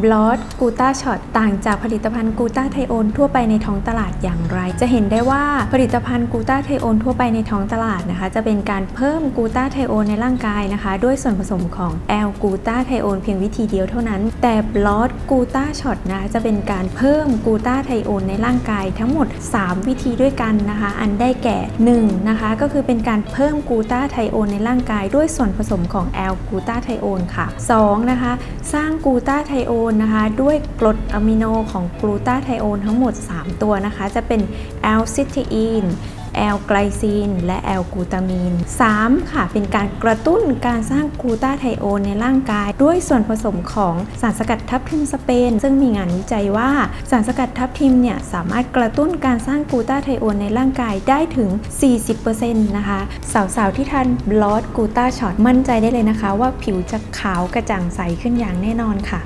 บลอสกูต้าช็อตต่างจากผลิตภัณฑ์กูต้าไทโอนทั่วไปในท้องตลาดอย่างไร จะเห็นได้ว่าผลิตภัณฑ์กูต้าไทโอนทั่วไปในท้องตลาดนะคะ จะเป็นการเพิ่มกูต้าไทโอนในร่างกายนะคะ ด้วยส่วนผสมของแอลกูต้าไทโอนเพียงวิธีเดียวเท่านั้น แต่บลอสกูต้าช็อตนะคะจะเป็นการเพิ่มกูต้าไทโอนในร่างกายทั้งหมด 3 วิธีด้วยกันนะคะ อันได้แก่1นะคะก็คือเป็นการเพิ่มกูต้าไทโอนในร่างกาย ด้วยส่วนผสมของแอลกูต้าไทโอนค่ะ2นะคะสร้างกูตาไทโอนนะคะ ด้วยกรดอะมิโนของกลูตาไทโอนทั้งหมด 3 ตัวนะคะ จะเป็นแอลซิทีอีนแอลไกลซีน และแอลกูตามีน 3. ค่ะ เป็นการกระตุ้นการสร้างกลูตาไทโอนในร่างกาย ด้วยส่วนผสมของสารสกัดทับทิมสเปน ซึ่งมีงานวิจัยว่าสารสกัดทับทิมเนี่ยสามารถกระตุ้นการสร้างกลูตาไทโอนในร่างกายได้ถึง 40%นะคะ สาวๆ ที่ทานบลอสกลูตาช็อตมั่นใจได้เลยนะคะ ว่าผิวจะขาวกระจ่างใสขึ้นอย่างแน่นอนค่ะ